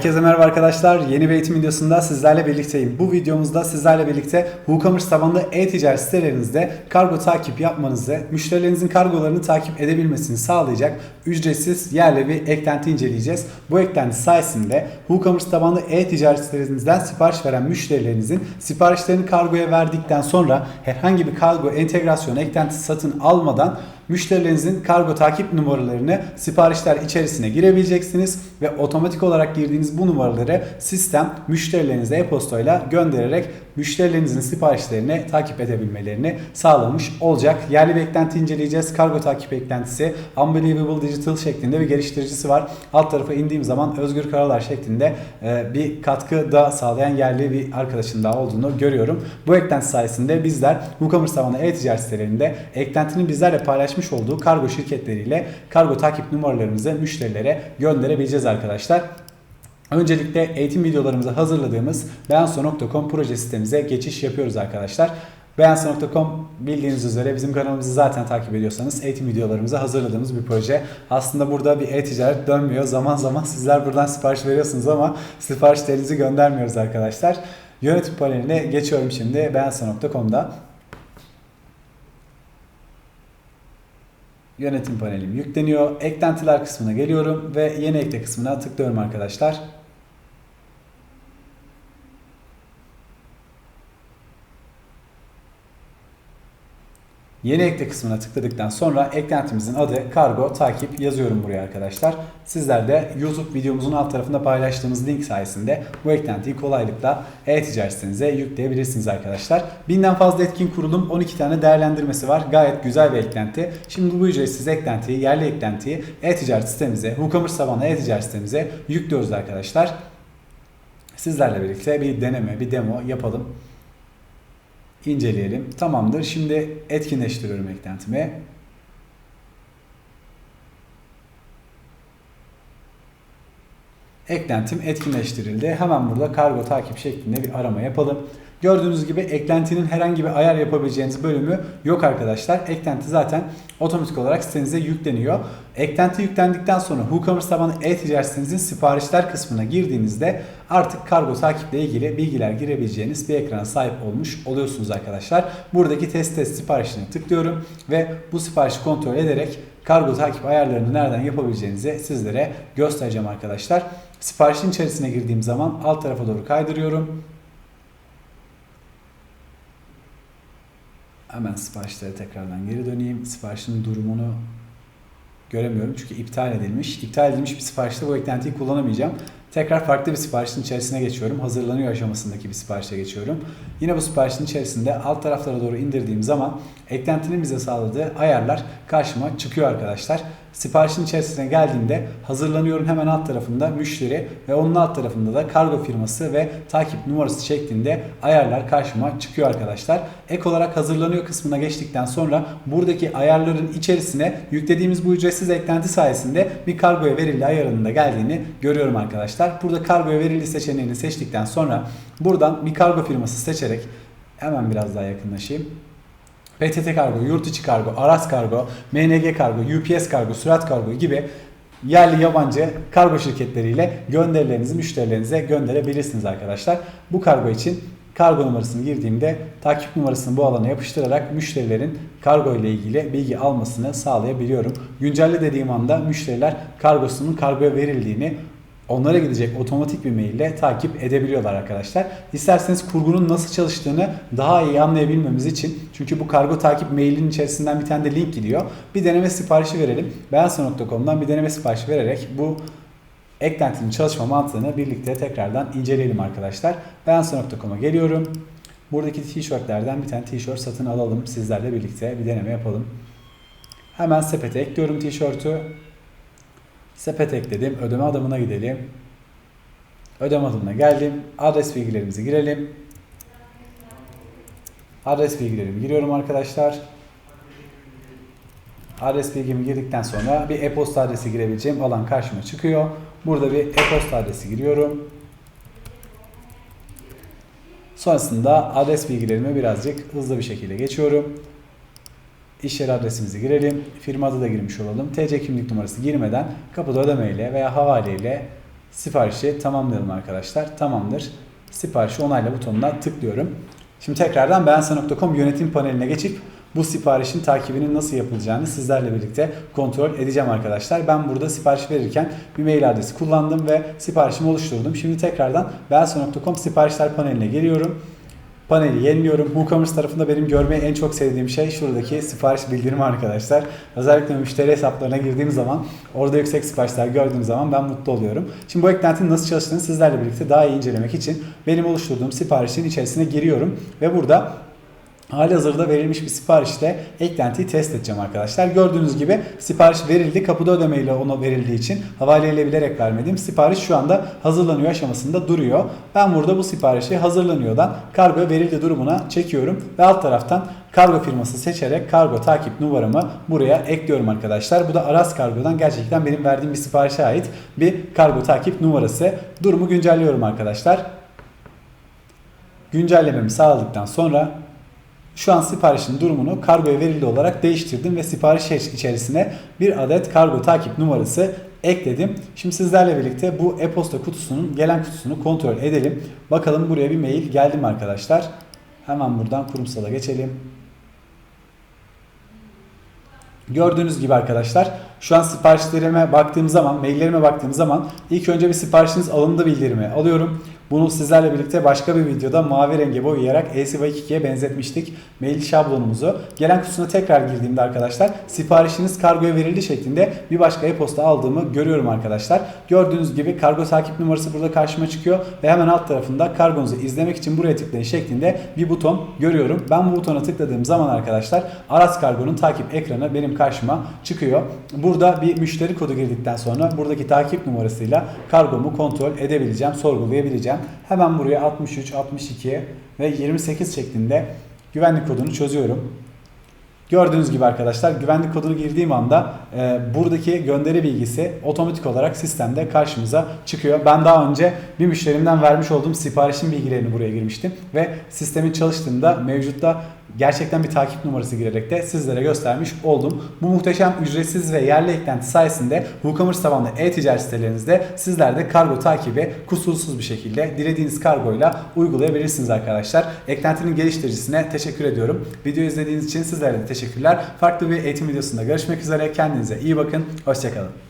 Herkese merhaba arkadaşlar. Yeni bir eğitim videosunda sizlerle birlikteyim. Bu videomuzda sizlerle birlikte WooCommerce tabanlı e-ticaret sitelerinizde kargo takip yapmanızı, müşterilerinizin kargolarını takip edebilmesini sağlayacak ücretsiz yerli bir eklenti inceleyeceğiz. Bu eklenti sayesinde WooCommerce tabanlı e-ticaret sitelerinizden sipariş veren müşterilerinizin siparişlerini kargoya verdikten sonra herhangi bir kargo entegrasyon eklentisi satın almadan müşterilerinizin kargo takip numaralarını siparişler içerisine girebileceksiniz ve otomatik olarak girdiğiniz bu numaraları sistem müşterilerinize e-postayla göndererek müşterilerinizin siparişlerini takip edebilmelerini sağlamış olacak. Yerli bir eklenti inceleyeceğiz. Kargo takip eklentisi Unbelievable Digital şeklinde bir geliştiricisi var. Alt tarafa indiğim zaman Özgür Karalar şeklinde e, bir katkı da sağlayan yerli bir arkadaşın daha olduğunu görüyorum. Bu eklenti sayesinde bizler WooCommerce tabanlı e-ticaret sitelerinde eklentinin bizlerle paylaşmış olduğu kargo şirketleriyle kargo takip numaralarımızı müşterilere gönderebileceğiz arkadaşlar. Öncelikle eğitim videolarımızı hazırladığımız beyanso.com proje sitemize geçiş yapıyoruz arkadaşlar. Beyanso.com bildiğiniz üzere bizim kanalımızı zaten takip ediyorsanız eğitim videolarımızı hazırladığımız bir proje. Aslında burada bir e-ticaret dönmüyor. Zaman zaman sizler buradan sipariş veriyorsunuz ama siparişlerinizi göndermiyoruz arkadaşlar. Yönetim paneline geçiyorum şimdi beyanso.com'da. Yönetim panelim yükleniyor. Eklentiler kısmına geliyorum ve yeni ekle kısmına tıklıyorum arkadaşlar. Yeni ekle kısmına tıkladıktan sonra eklentimizin adı kargo takip yazıyorum buraya arkadaşlar. Sizler de YouTube videomuzun alt tarafında paylaştığımız link sayesinde bu eklentiyi kolaylıkla e-ticaret sitenize yükleyebilirsiniz arkadaşlar. Binden fazla etkin kurulum 12 tane değerlendirmesi var. Gayet güzel bir eklenti. Şimdi bu ücretsiz eklentiyi, yerli eklentiyi e-ticaret sitemize, WooCommerce tabanlı e-ticaret sitemize yüklüyoruz arkadaşlar. Sizlerle birlikte bir deneme, bir demo yapalım inceleyelim. Tamamdır. Şimdi etkinleştiriyorum eklentimi. Eklentim etkinleştirildi. Hemen burada kargo takip şeklinde bir arama yapalım. Gördüğünüz gibi eklentinin herhangi bir ayar yapabileceğiniz bölümü yok arkadaşlar. Eklenti zaten otomatik olarak sitenize yükleniyor. Eklenti yüklendikten sonra WooCommerce tabanlı e-ticaret sitenizin siparişler kısmına girdiğinizde artık kargo takiple ilgili bilgiler girebileceğiniz bir ekrana sahip olmuş oluyorsunuz arkadaşlar. Buradaki test test siparişine tıklıyorum ve bu siparişi kontrol ederek kargo takip ayarlarını nereden yapabileceğinizi sizlere göstereceğim arkadaşlar. Siparişin içerisine girdiğim zaman alt tarafa doğru kaydırıyorum. Hemen siparişlere tekrardan geri döneyim. Siparişin durumunu göremiyorum çünkü iptal edilmiş. İptal edilmiş bir siparişte bu eklentiyi kullanamayacağım. Tekrar farklı bir siparişin içerisine geçiyorum. Hazırlanıyor aşamasındaki bir siparişe geçiyorum. Yine bu siparişin içerisinde alt taraflara doğru indirdiğim zaman eklentinin bize sağladığı ayarlar karşıma çıkıyor arkadaşlar. Siparişin içerisine geldiğimde hazırlanıyorum hemen alt tarafında müşteri ve onun alt tarafında da kargo firması ve takip numarası şeklinde ayarlar karşıma çıkıyor arkadaşlar. Ek olarak hazırlanıyor kısmına geçtikten sonra buradaki ayarların içerisine yüklediğimiz bu ücretsiz eklenti sayesinde bir kargoya verildi ayarının da geldiğini görüyorum arkadaşlar. Burada kargoya verildi seçeneğini seçtikten sonra buradan bir kargo firması seçerek hemen biraz daha yakınlaşayım. PTT kargo, yurt içi kargo, Aras kargo, MNG kargo, UPS kargo, Sürat kargo gibi yerli yabancı kargo şirketleriyle gönderilerinizi müşterilerinize gönderebilirsiniz arkadaşlar. Bu kargo için kargo numarasını girdiğimde takip numarasını bu alana yapıştırarak müşterilerin kargo ile ilgili bilgi almasını sağlayabiliyorum. Güncelle dediğim anda müşteriler kargosunun kargoya verildiğini onlara gidecek otomatik bir maille takip edebiliyorlar arkadaşlar. İsterseniz kurgunun nasıl çalıştığını daha iyi anlayabilmemiz için çünkü bu kargo takip mailinin içerisinden bir tane de link gidiyor. Bir deneme siparişi verelim. Beyansa.com'dan bir deneme siparişi vererek bu eklentinin çalışma mantığını birlikte tekrardan inceleyelim arkadaşlar. Beyansa.com'a geliyorum. Buradaki tişörtlerden bir tane tişört satın alalım. Sizlerle birlikte bir deneme yapalım. Hemen sepete ekliyorum tişörtü. Sepet ekledim. Ödeme adımına gidelim. Ödeme adımına geldim. Adres bilgilerimizi girelim. Adres bilgilerimi giriyorum arkadaşlar. Adres bilgimi girdikten sonra bir e-posta adresi girebileceğim alan karşıma çıkıyor. Burada bir e-posta adresi giriyorum. Sonrasında adres bilgilerimi birazcık hızlı bir şekilde geçiyorum. İş yeri adresimizi girelim. Firma adı da girmiş olalım. TC kimlik numarası girmeden kapıda ödemeyle veya havaleyle Siparişi tamamlayalım arkadaşlar. Tamamdır. Siparişi onayla butonuna tıklıyorum. Şimdi tekrardan beğense.com yönetim paneline geçip bu siparişin takibinin nasıl yapılacağını sizlerle birlikte kontrol edeceğim arkadaşlar. Ben burada sipariş verirken bir mail adresi kullandım ve siparişimi oluşturdum. Şimdi tekrardan beğense.com siparişler paneline geliyorum. Paneli yeniliyorum. WooCommerce tarafında benim görmeyi en çok sevdiğim şey şuradaki sipariş bildirimi arkadaşlar. Özellikle müşteri hesaplarına girdiğim zaman orada yüksek siparişler gördüğüm zaman ben mutlu oluyorum. Şimdi bu eklentinin nasıl çalıştığını sizlerle birlikte daha iyi incelemek için benim oluşturduğum siparişin içerisine giriyorum ve burada Hali hazırda verilmiş bir siparişte eklentiyi test edeceğim arkadaşlar. Gördüğünüz gibi sipariş verildi. Kapıda ödemeyle ona verildiği için havaleyle bilerek vermedim. Sipariş şu anda hazırlanıyor aşamasında duruyor. Ben burada bu siparişi hazırlanıyordan kargo verildi durumuna çekiyorum ve alt taraftan kargo firması seçerek kargo takip numaramı buraya ekliyorum arkadaşlar. Bu da Aras Kargo'dan gerçekten benim verdiğim bir siparişe ait bir kargo takip numarası. Durumu güncelliyorum arkadaşlar. Güncellememi sağladıktan sonra şu an siparişin durumunu kargoya verildi olarak değiştirdim ve sipariş içerisine bir adet kargo takip numarası ekledim. Şimdi sizlerle birlikte bu e-posta kutusunun gelen kutusunu kontrol edelim. Bakalım buraya bir mail geldi mi arkadaşlar? Hemen buradan kurumsala geçelim. Gördüğünüz gibi arkadaşlar şu an siparişlerime baktığım zaman, maillerime baktığım zaman ilk önce bir siparişiniz alındı bildirimi alıyorum. Bunu sizlerle birlikte başka bir videoda mavi renge boyayarak ECY2'ye benzetmiştik mail şablonumuzu. Gelen kutusuna tekrar girdiğimde arkadaşlar siparişiniz kargoya verildi şeklinde bir başka e-posta aldığımı görüyorum arkadaşlar. Gördüğünüz gibi kargo takip numarası burada karşıma çıkıyor ve hemen alt tarafında kargonuzu izlemek için buraya tıklayın şeklinde bir buton görüyorum. Ben bu butona tıkladığım zaman arkadaşlar Aras Kargo'nun takip ekranı benim karşıma çıkıyor. Burada bir müşteri kodu girdikten sonra buradaki takip numarasıyla kargomu kontrol edebileceğim, sorgulayabileceğim. Hemen buraya 63, 62 ve 28 şeklinde güvenlik kodunu çözüyorum. Gördüğünüz gibi arkadaşlar güvenlik kodunu girdiğim anda e, buradaki gönderi bilgisi otomatik olarak sistemde karşımıza çıkıyor. Ben daha önce bir müşterimden vermiş olduğum siparişin bilgilerini buraya girmiştim ve sistemin çalıştığında mevcutta gerçekten bir takip numarası girerek de sizlere göstermiş oldum. Bu muhteşem ücretsiz ve yerli eklenti sayesinde WooCommerce tabanlı e-ticaret sitelerinizde sizler de kargo takibi kusursuz bir şekilde dilediğiniz kargoyla uygulayabilirsiniz arkadaşlar. Eklentinin geliştiricisine teşekkür ediyorum. Videoyu izlediğiniz için sizlere de teşekkürler. Farklı bir eğitim videosunda görüşmek üzere. Kendinize iyi bakın. Hoşçakalın.